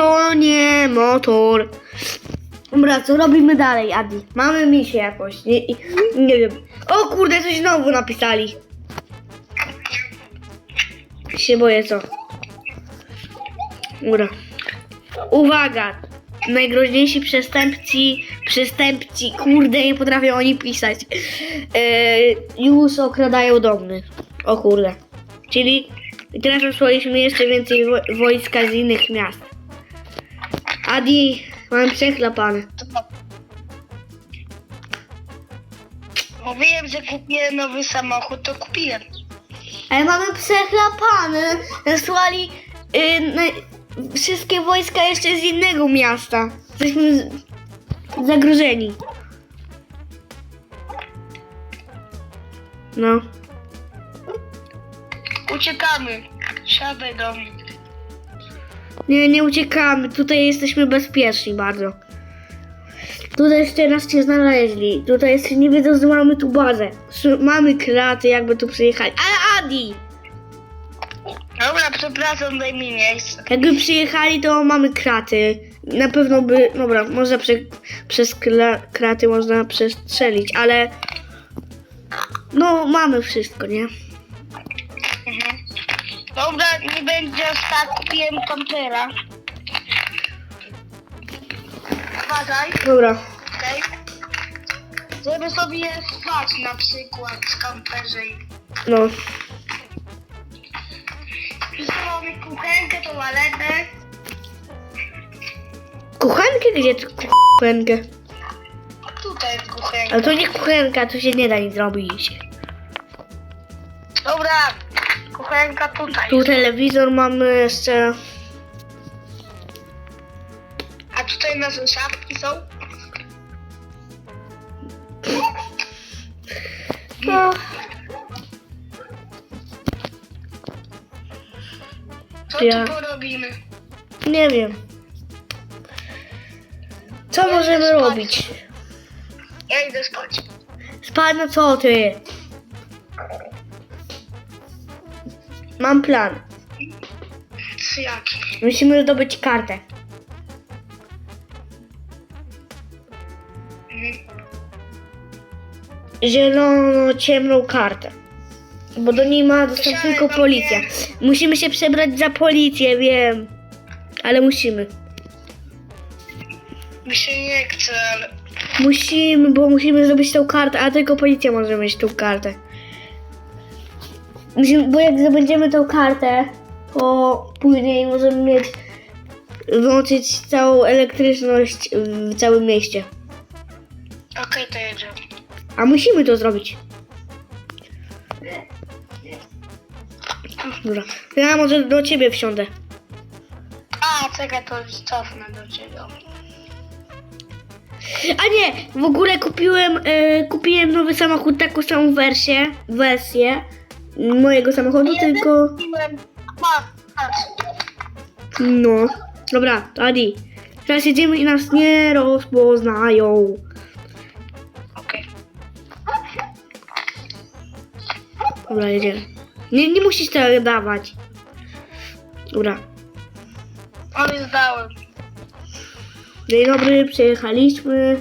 To nie motor. Dobra, co robimy dalej, Adi? Mamy misję jakoś. Nie, nie wiem. O kurde, coś znowu napisali. Się boję, co? Dobra. Uwaga! Najgroźniejsi przestępcy, przestępcy, kurde, nie potrafią oni pisać. E, już okradają domy. O kurde. Czyli teraz wysłaliśmy jeszcze więcej wo- wojska z innych miast. Adi, mam przechlapany. Mówiłem, że kupię nowy samochód, to kupiłem. Ale mamy przechlapany. Wysłali y, na, wszystkie wojska jeszcze z innego miasta. Jesteśmy z, zagrożeni. No. Uciekamy. Siadaj do mnie. Nie, nie uciekamy. Tutaj jesteśmy bezpieczni bardzo. Tutaj jeszcze nas nie znaleźli. Tutaj jeszcze nie wiedzą, że mamy tu bazę. Że Mamy kraty, jakby tu przyjechali. Ale Adi! Dobra, przepraszam, daj mi miejsce. Jakby przyjechali, to mamy kraty. Na pewno by. Dobra, można prze, przez kla, kraty można przestrzelić, ale. No, mamy wszystko, nie? Dobra, nie będzie tak, kupiłem kampera. Uważaj, Dobra. okej? Żeby sobie spać na przykład w kamperze. i- No. Tu mamy kuchenkę, toaletę. Kuchenkę? Gdzie tu kuchenkę? Tutaj jest kuchenka. Ale to nie kuchenka, tu się nie da nic zrobić. Dobra, kuchenka tutaj. Tu telewizor mamy jeszcze. A tutaj nasze szafki są. No. Co Ja- tu porobimy? Nie wiem. Co możemy robić? Ja idę spać. Spać no co ty? Mam plan. Jaki? Musimy zdobyć kartę. Mhm. Zielono-ciemną kartę. Bo do niej ma dostęp tylko policja. Musimy się przebrać za policję, wiem. Ale musimy. Mi się nie chce, ale... Musimy, bo musimy zrobić tą kartę, a tylko policja może mieć tą kartę. Musimy, bo jak zdobędziemy tą kartę, to później możemy mieć, wyłączyć całą elektryczność w całym mieście. Okej, to jedziemy. A musimy to zrobić. Dobra, to ja może do ciebie wsiądę. A, czekaj, to już cofnę do ciebie. A nie, w ogóle kupiłem, e, kupiłem nowy samochód, taką samą wersję, wersję mojego samochodu, tylko... Ma, patrz. No, dobra, Adi. Teraz jedziemy i nas nie rozpoznają. Okej. Dobra, jedziemy. Nie, nie musisz tego dawać. Dobra. On już dałem. Dzień dobry, przyjechaliśmy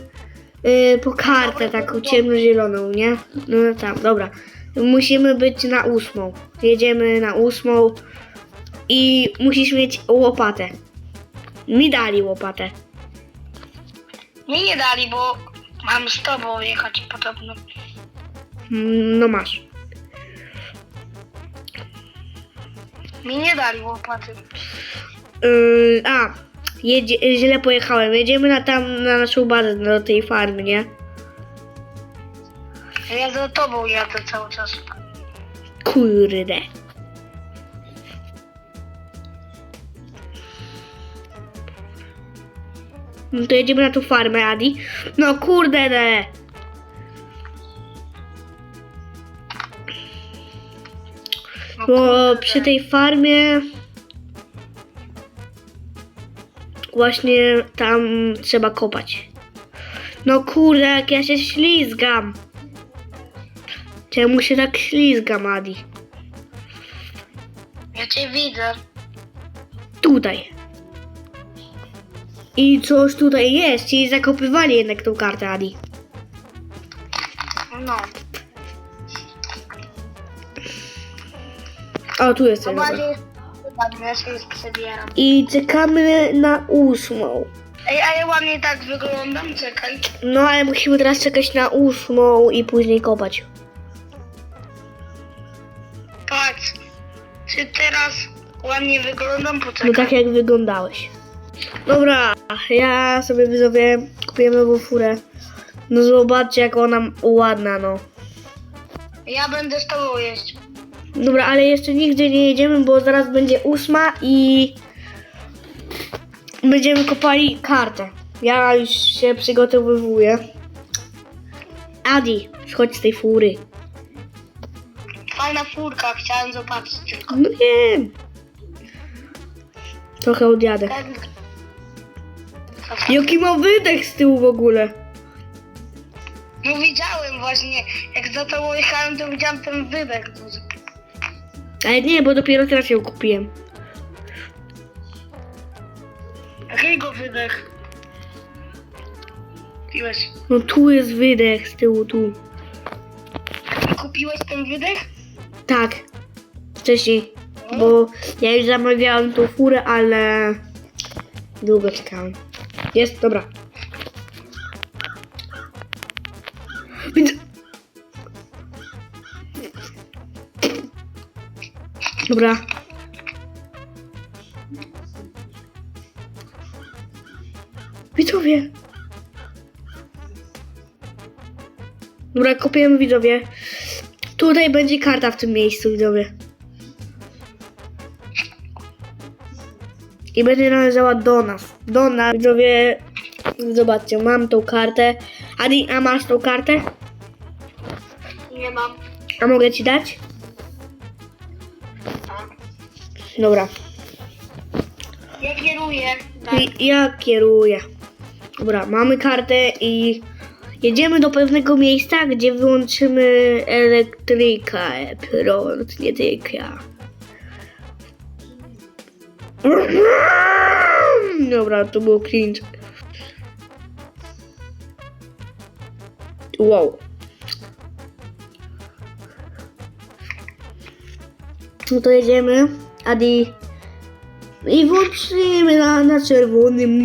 yy, po kartę taką ciemnozieloną, nie? No tam, dobra. Musimy być na ósmą. Jedziemy na ósmą i musisz mieć łopatę. Mi dali łopatę. Mi nie dali, bo mam z tobą jechać podobno. No masz. Mi nie dali łopaty. Yy, a, jedzie, źle pojechałem. Jedziemy na tam na naszą bazę, do tej farmy, nie? Ja za tobą jadę cały czas. Kurde. No to jedziemy na tą farmę, Adi. No kurde, ne. No Bo kurde. przy tej farmie właśnie tam trzeba kopać. No kurde, jak ja się ślizgam. Czemu się tak ślizgam, Adi? Ja cię widzę. Tutaj. I coś tutaj jest, czyli zakopywali jednak tą kartę, Adi. No. O, tu jest ja się już przebieram. I czekamy na ósmą. Ej, a ja ładnie tak wyglądam, czekaj. No, ale musimy teraz czekać na ósmą i później kopać. Czy teraz ładnie wyglądam? Poczekaj. No tak jak wyglądałeś. Dobra, ja sobie widzowie kupiłem nową furę. No zobaczcie jak ona ładna, no. Ja będę z tobą jeść. Dobra, ale jeszcze nigdzie nie jedziemy, bo zaraz będzie ósma i będziemy kopali kartę. Ja już się przygotowywuję. Adi, schodź z tej fury. Fajna furka, chciałem zobaczyć tylko. No wiem. Trochę odjadę. Tak. Jaki ma wydech z tyłu w ogóle? No widziałem właśnie, jak za tobą jechałem, to widziałem ten wydech duży. Ale nie, bo dopiero teraz ją kupiłem. Jakiego wydech? Kupiłeś. No tu jest wydech z tyłu, tu. Kupiłeś ten wydech? Tak. Wcześniej. Bo ja już zamawiałem tą furę, ale długo czekałem. Jest, dobra. Dobra. Widzowie. Dobra, kopiemy widzowie. Tutaj będzie karta w tym miejscu, widzowie. I będzie należała do nas. Do nas. Widzowie, zobaczcie, mam tą kartę. Adi, a masz tą kartę? Nie mam. A mogę ci dać? Dobra. Ja kieruję. Tak. I, ja kieruję. Dobra, mamy kartę i jedziemy do pewnego miejsca, gdzie wyłączymy elektryka, prąd, nie tyka. Dobra, to było cringe. Wow. No to jedziemy. Adi. I włączymy na, na czerwonym.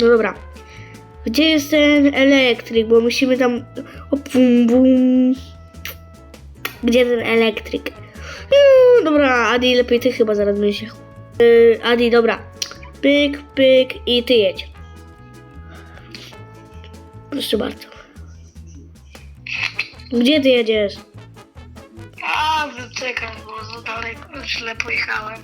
No dobra. Gdzie jest ten elektryk? Bo musimy tam. O, bum, bum. Gdzie ten elektryk? Jum, dobra, Adi, lepiej ty chyba zaraz jechał. Yy, Adi, dobra. Pyk, pyk i ty jedź. Proszę bardzo. Gdzie ty jedziesz? A, czekaj, bo za daleko, źle pojechałem.